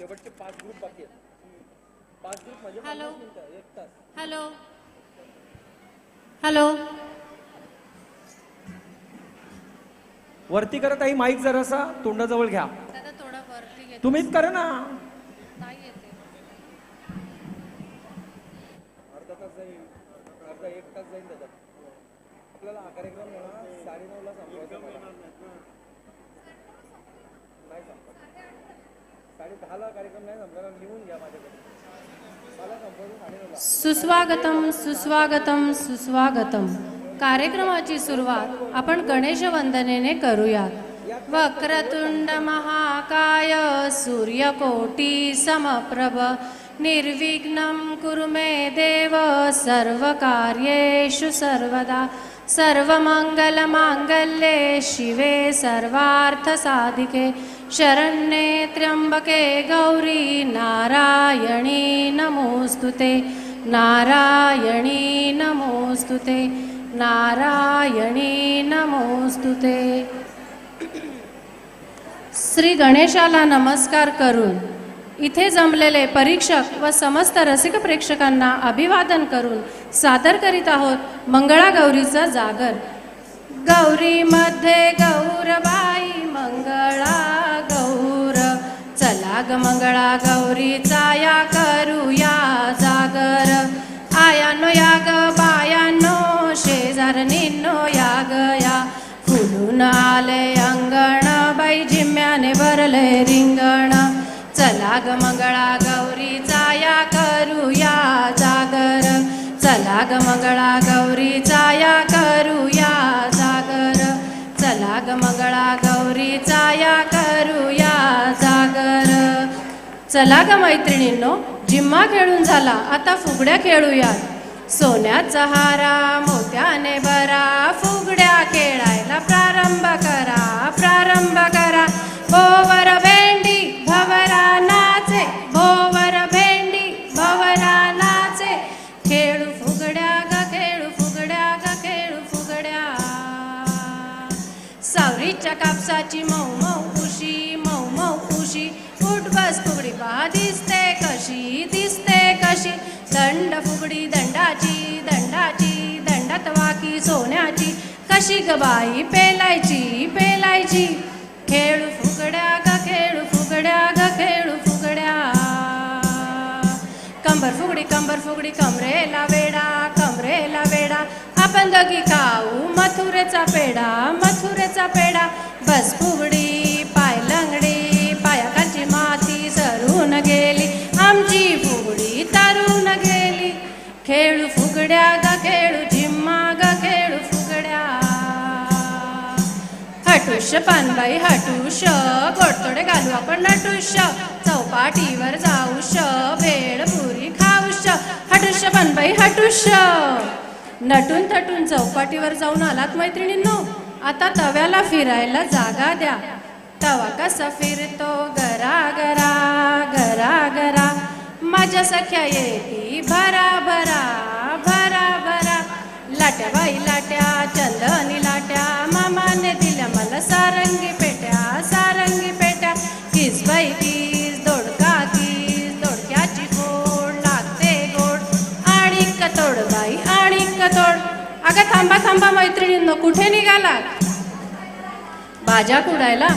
शेवटचे पाच ग्रुप बाकी आहेत. पाच ग्रुप म्हणजे हॅलो. एक तास. हॅलो हॅलो वरती करत आहे माईक जरासा तोंडाजवळ घ्या. दादा थोडा वरती घेतो. तुम्हीच करा ना. नाही येते अर्धा तास जाईल. अर्धा एक तास जाईल त्याच्यात आपल्याला हा कार्यक्रम आहे ना साडेनऊला संपवायचा मला. नाही संपत. साडे दहाला कार्यक्रम नाही संपला लिहून घ्या माझ्याकडे. मला सुस्वागतम सुस्वागतम सुस्वागतम. कार्यक्रमाची सुरुवात आपण गणेश वंदनेने करूयात वक्रतुंड महाकाय सूर्यकोटी समप्रभ. निर्विघ्नं कुरु मे देव सर्वकार्येषु सर्वदा. सर्वमङ्गलमाङ्गल्ये शिवे सर्वार्थसाधिके. शरण्ये त्र्यम्बके गौरी नारायणी नमोऽस्तु ते नारायणी नमोऽस्तु ते नारायणी नमोऽस्तु ते। श्री गणेशाला नमस्कार करून इथे जमलेले परीक्षक व समस्त रसिक प्रेक्षकांना अभिवादन करून सादर करीत आहोत मंगळागौरीचा जागर। गौरी मंगळा गौरीचा या करूया जागर आयानो या ग बायानो शेजारनीनो या गया या. फुलून आले अंगण बाई जिम्याने भरले रिंगण. चला ग मंगळा गौरीचा या करूया जागर चला ग मंगळा चला ग मैत्रिणींनो जिम्मा खेळून झाला आता फुगड्या खेळूयात. सोन्याचा हारा मोत्याने बरा फुगड्या खेळ दिसते कशी दिसते कशी? दंड फुगडी दंडाची दंडाची दंडात वाकी सोन्याची. कशी गबाई पेलायची पेलायची? खेळू फुगड्या ग खेळू फुगड्या ग खेळू फुगड्या. कंबर फुगडी कंबर फुगडी कमरेला वेडा कमरेला वेडा आपण दोघी खाऊ मथुरेचा पेडा मथुरेचा पेडा बस फुगडी श पानबाई हटुष गोडतोडे घालू आपण श चौपाटीवर जाऊश भेळ पुरी खाऊश श पानबाई हटुष नटून थटून चौपाटीवर जाऊन आलात मैत्रिणींनो आता तव्याला फिरायला जागा द्या. तवा कसा फिरतो? गरा गरा गरा गरा. माझ्या सख्या येती भरा भरा भरा भरा. लाट्या बाई लाट्या चंदनी अगं थांबा थांबा मैत्रिणींनो कुठे निघालात? भाज्या कुडायला?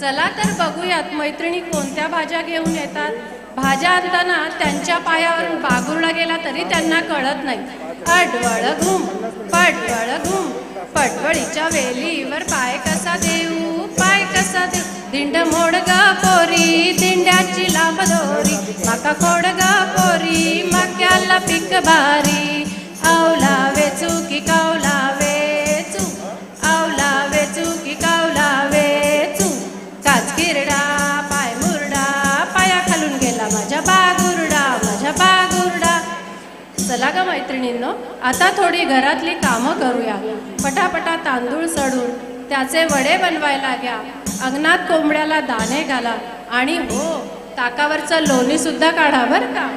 चला तर बघूयात मैत्रिणी कोणत्या भाज्या घेऊन येतात? भाज्या आणताना त्यांच्या पायावरून बागुरला गेला तरी त्यांना कळत नाही. अडवळ घुम पडवळ घुम पडवळीच्या वेलीवर पाय कसा देऊ? पाय कसा देऊ? दिंड मोड ग पोरी दिंड्याची लांब दोरी. माका खोड ग पोरी मक्याला पिक भारी. आता थोडी घरातली कामं करूया. पटापटा तांदूळ सडून त्याचे वडे बनवायला घ्या अंगणात कोंबड्याला दाणे घाला. आणि हो ताकावरचं लोणीसुद्धा काढा बरं का.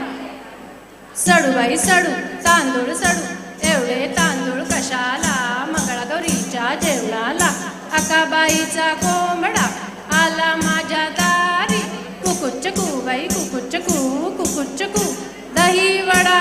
सडू बाई सडू. तांदूळ सडू. एवढे तांदूळ कशाला? मंगळागौरीच्या जेवणाला. अकाबाईचा कोंबडा आला माझ्या दारी. कुकुच्चकू बाई कुकुच्चकू कुकुच्चकू. दही वडा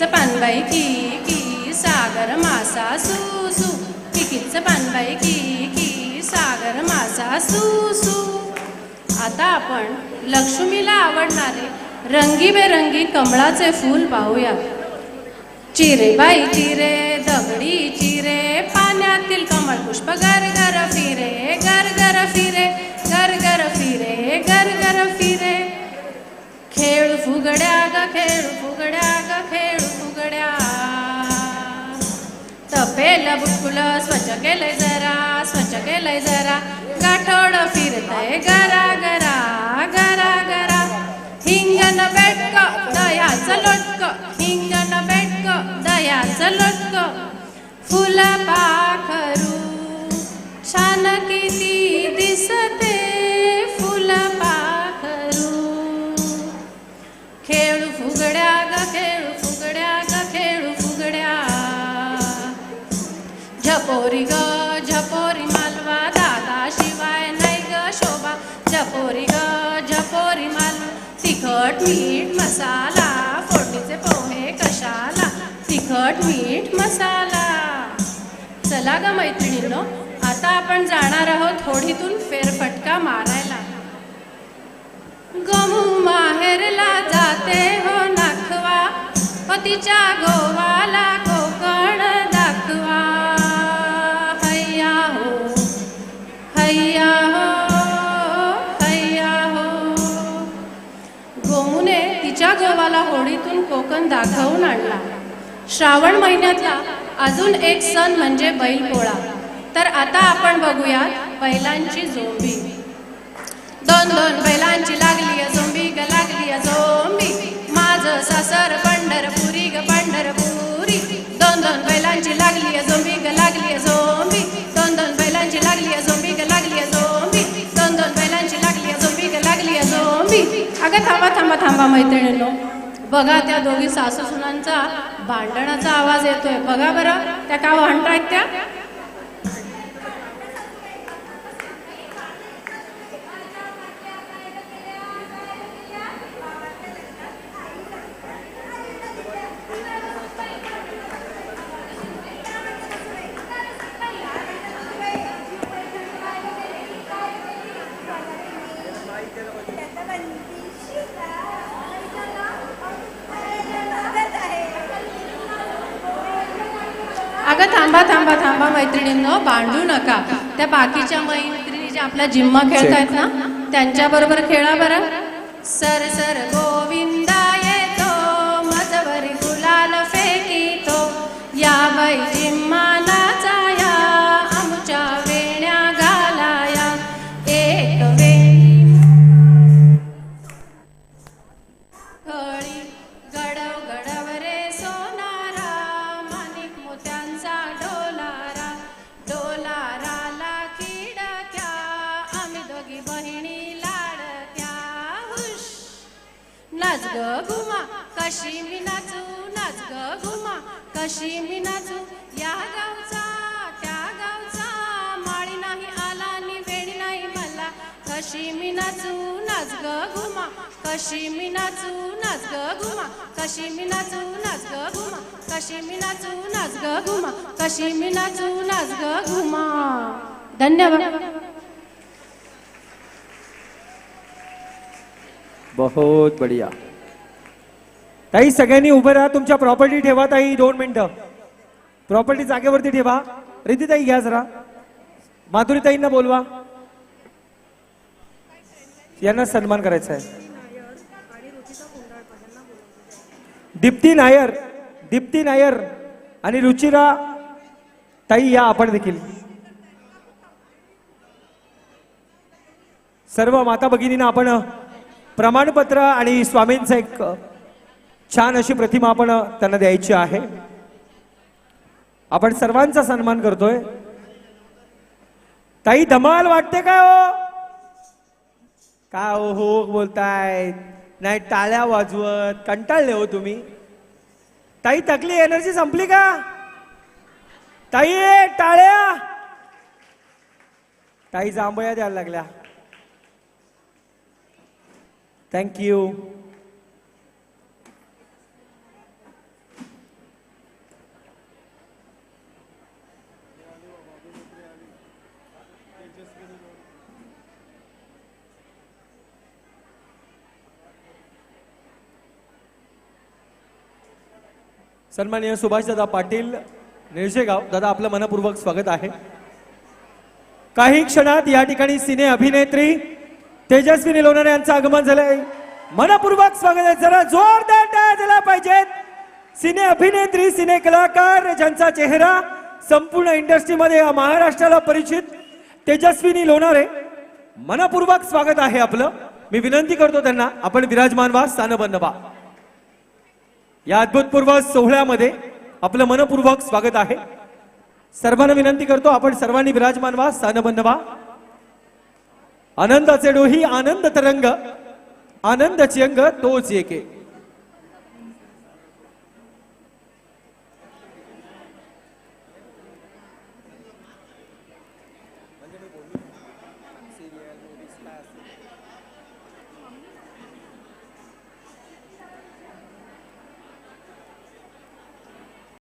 किकीच पानबाई की की सागर मासा सुसू. किकीच पानबाई की की सागर मासा सुसू. आता आपण लक्ष्मीला आवडणारे रंगीबेरंगी कमळाचे फूल पाहूया. चिरे बाई चिरे दगडी चिरे पाण्यातील कमळ पुष्प गर गर फिरे गर गर फिरे गर गर फिरे गर गर फिरे फुगड्या ग खेळ फुगड्या ग खेळ फुगड्या. तपेल बुटकुल स्वच्छ केलंय जरा स्वच्छ केलंय जरा. गाठोड फिरतय गरा गरा गरा गरा. हिंगण बेटक दयाचं लोटक हिंगण बेटक दयाचं लोटक. फुल पाखरू छान किती दिसते. झपोरी ग झपोरी मालवा दादा शिवाय नाही ग शोभा. झपोरी ग झपोरी मालवा तिखट मीठ मसाला फोडणीचे पोहे कशाला? तिखट मीठ मसाला. चला ग मैत्रिणींनो आता आपण जाणार आहोत होडीतून फेरफटका मारायला. गमू माहेरला जाते हो नाखवा पतीच्या गोवाला होडीतून दाखवून आणला. श्रावण महिन्यातला अजून एक सण म्हणजे बैलपोळा. तर आता आपण बघूया बैलांची झोंबी. दोन दोन बैलांची लागली झोंबी ग लागली झोंबी. माझं सासर पंढरपुरी ग पंढरपुरी. दोन दोन बैलांची लागली झोंबी ग लागली झोंबी. दोन दोन बैलांची लागली झोंबी ग लागली झोंबी. दोन दोन बैलांची लागली झोंबी ग लागली झोंबी. अगं थांबा थांबा थांबा मैत्रिणींनो. बघा त्या दोघी सासू सुनांचा भांडणाचा आवाज येतोय. बघा बरं त्या का भांडतायत त्या? अगं थांबा थांबा थांबा मैत्रिणींनो भांडू नका. त्या बाकीच्या मैत्रिणी ज्या आपला जिम्मा खेळतायत ना त्यांच्या बरोबर खेळा बरं. सर सर गोविंदा नाच ग घुमा. कशी मी नाचू नाच ग घुमा. कशी मी नाचू या गावचा त्या गावचा. माळी नाही आला नि वेणी नाही मला. कशी मी नाचू नाच ग घुमा. कशी मी नाचू नाच ग घुमा. कशी मी नाचू नाच ग घुमा. कशी मी नाचू नाच ग घुमा. कशी मी नाचू नाच ग घुमा. धन्यवाद. बहुत बढिया। ताई सगळ्यांनी उभं राहा तुमच्या प्रॉपर्टी ठेवा ताई दोन मिनिटं. प्रॉपर्टी जागेवरती ठेवा. रिती ताई घ्या जरा. माधुरी ताईंना बोलवा. यांना सन्मान करायचा आहे. दीप्ती नायर दीप्ती नायर आणि रुचिरा ताई या आपण देखील. सर्व माता भगिनींना आपण प्रमाणपत्र आणि स्वामींचं एक छान अशी प्रतिमा आपण त्यांना द्यायची आहे. आपण सर्वांचा सन्मान करतोय. ताई धमाल वाटते काय हो? काय हो हो बोलताय? नाही टाळ्या वाजवत. कंटाळले हो तुम्ही. ताई तकली एनर्जी संपली का? ताई टाळ्या! ताई जांभया द्यायला लागल्या. थँक्यू सन्माननीय सुभाषदादा पाटील निळशेगाव. दादा आपलं मनपूर्वक स्वागत आहे. काही क्षणात या ठिकाणी सिने अभिनेत्री तेजस्विनी लोणार यांचं आगमन झालंय. मनपूर्वक स्वागत आहे. जरा जोरदार टाळ्या झाला पाहिजेत सिने अभिनेत्री सिने कलाकार ज्यांचा चेहरा संपूर्ण इंडस्ट्रीमध्ये महाराष्ट्राला परिचित तेजस्विनी लोणारे मनपूर्वक स्वागत आहे आपलं. मी विनंती करतो त्यांना आपण विराजमान व्हा स्थानबंध व्हा. या अद्भुतपूर्व सोहळ्यामध्ये आपलं मनपूर्वक स्वागत आहे. सर्वांना विनंती करतो आपण सर्वांनी विराजमान व्हा स्थानबंध बनवा आनंदाचे डोही आनंद तरंग आनंदाची अंग तोच एके